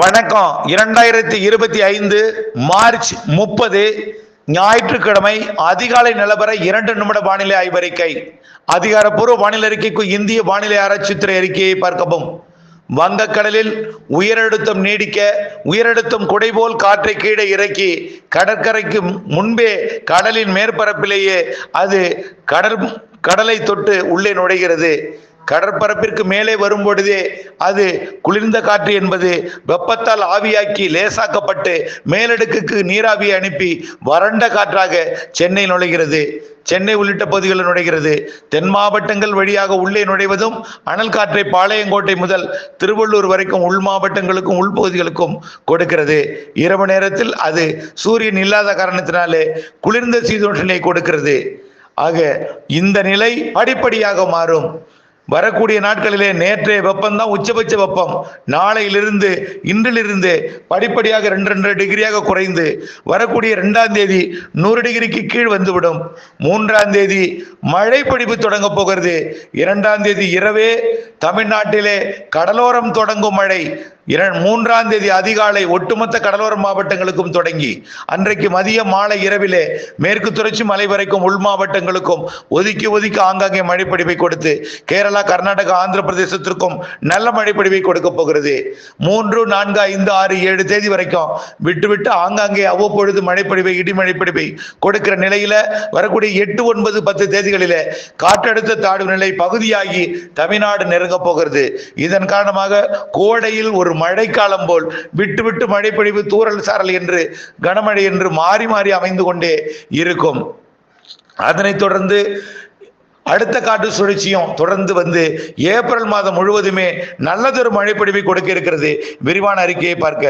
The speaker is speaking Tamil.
வணக்கம். இரண்டாயிரத்தி இருபத்தி ஐந்து மார்ச் முப்பது ஞாயிற்றுக்கிழமை அதிகாலை நிலவர இரண்டு நிமிட வானிலை ஆய்வறிக்கை. அதிகாரப்பூர்வ வானிலை அறிக்கைக்கு இந்திய வானிலை ஆராய்ச்சித்துறை அறிக்கையை பார்க்கவும். வங்கக்கடலில் உயரழுத்தம் நீடிக்க உயரழுத்தம் குடைபோல் காற்றை கீழே இறக்கி கடற்கரைக்கு முன்பே கடலின் மேற்பரப்பிலேயே அது கடல் கடலை தொட்டு உள்ளே நுழைகிறது. கடற்பரப்பிற்கு மேலே வரும் பொழுதே அது குளிர்ந்த காற்று என்பது வெப்பத்தால் ஆவியாக்கி லேசாக்கப்பட்டு மேலடுக்குக்கு நீராவியை அனுப்பி வறண்ட காற்றாக சென்னை நுழைகிறது. சென்னை உள்ளிட்ட பகுதிகளில் நுழைகிறது. தென் மாவட்டங்கள் வழியாக உள்ளே நுழைவதும் அனல் காற்றை பாளையங்கோட்டை முதல் திருவள்ளூர் வரைக்கும் உள் மாவட்டங்களுக்கும் உள்பகுதிகளுக்கும் கொடுக்கிறது. இரவு நேரத்தில் அது சூரியன் இல்லாத காரணத்தினாலே குளிர்ந்த சீதோஷனை கொடுக்கிறது. ஆக இந்த நிலை படிப்படியாக மாறும். வரக்கூடிய நாட்களிலே நேற்றைய வெப்பம் தான் உச்சபட்ச வெப்பம். நாளையிலிருந்து இன்றிலிருந்து படிப்படியாக ரெண்டு ரெண்டு டிகிரியாக குறைந்து வரக்கூடிய ரெண்டாம் தேதி நூறு டிகிரிக்கு கீழ் வந்துவிடும். மூன்றாம் தேதி மழை பிடிப்பு தொடங்க போகிறது. இரண்டாம் தேதி இரவே தமிழ்நாட்டிலே கடலோரம் தொடங்கும் மழை. மூன்றாம் தேதி அதிகாலை ஒட்டுமொத்த கடலோர மாவட்டங்களுக்கும் தொடங்கி அன்றைக்கு மதிய மாலை இரவிலே மேற்கு தொடர்ச்சி மலை வரைக்கும் உள் மாவட்டங்களுக்கும் ஒதுக்கி ஒதுக்கி ஆங்காங்கே மழைப்படிவை கொடுத்து கேரளா கர்நாடகா ஆந்திர பிரதேசத்திற்கும் நல்ல மழைப்படிவை கொடுக்க போகிறது. மூன்று நான்கு ஐந்து ஆறு ஏழு தேதி வரைக்கும் விட்டு விட்டு ஆங்காங்கே அவ்வப்பொழுது மழைப்படிவை இடி மழைப்படிவை கொடுக்கிற நிலையில வரக்கூடிய எட்டு ஒன்பது பத்து தேதிகளிலே காற்றழுத்த தாழ்வு நிலை பகுதியாகி தமிழ்நாடு நெருங்க போகிறது. இதன் காரணமாக கோடையில் ஒரு மழைக்காலம் போல். விட்டு விட்டு மழை பொழிவு தூரல் சாரல் என்று கனமழை என்று மாறி மாறி அமைந்து கொண்டே இருக்கும். அதனைத் தொடர்ந்து அடுத்த காற்று சுழற்சியும் தொடர்ந்து வந்து ஏப்ரல் மாதம் முழுவதுமே நல்லதொரு மழைப்பொழிவை கொடுக்க இருக்கிறது. விரிவான அறிக்கையை பார்க்க